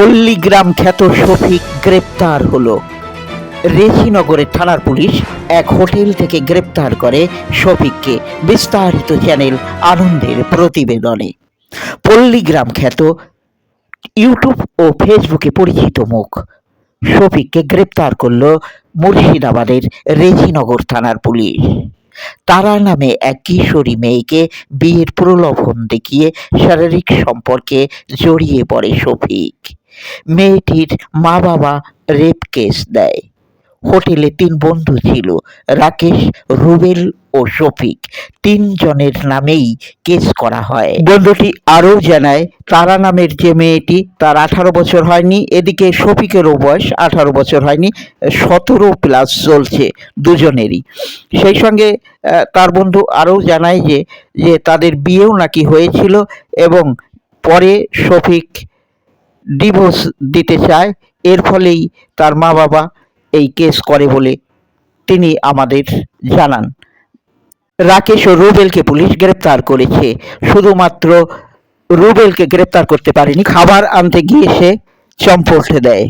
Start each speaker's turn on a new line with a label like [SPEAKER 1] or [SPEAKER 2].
[SPEAKER 1] পল্লীগ্রাম খ্যাত শফিক গ্রেপ্তার হলো। রেজিনগরের থানার পুলিশ এক হোটেল থেকে গ্রেপ্তার করে শফিককে। বিস্তারিত চ্যানেল আনন্দের প্রতিবেদনে। পল্লীগ্রাম খ্যাত ইউটিউব ও ফেসবুকে পরিচিত মুখ। শফিককে গ্রেপ্তার করল মুর্শিদাবাদের রেজিনগর থানার পুলিশ। তারা নামে এক কিশোরী মেয়েকে বিয়ের প্রলোভন দেখিয়ে শারীরিক সম্পর্কে জড়িয়ে পড়ে শফিক। মেয়েটির মা বাবা রেপ কেস দেয়। হোটেলে তিন বন্ধু ছিল, রাকেশ, রুবেল ও শফিক। তিনজনের নামেই কেস করা হয়। বন্ধুটি আরও জানায়, তারা নামের যে মেয়েটি তার আঠারো বছর হয়নি, এদিকে শফিকেরও বয়স আঠারো বছর হয়নি, সতেরো প্লাস চলছে দুজনেরই। সেই সঙ্গে তার বন্ধু আরও জানায় যে যে তাদের বিয়েও নাকি হয়েছিল এবং পরে শফিক ডিভোর্স দিতে চায়, এর ফলেই তার মা বাবা এই কেস করে বলে তিনি আমাদের জানান। রাকেশ ও রুবেলকে পুলিশ গ্রেপ্তার করেছে। শুধুমাত্র রুবেলকে গ্রেপ্তার করতে পারেনি, খাবার আনতে গিয়ে সে চম্পট দেয়।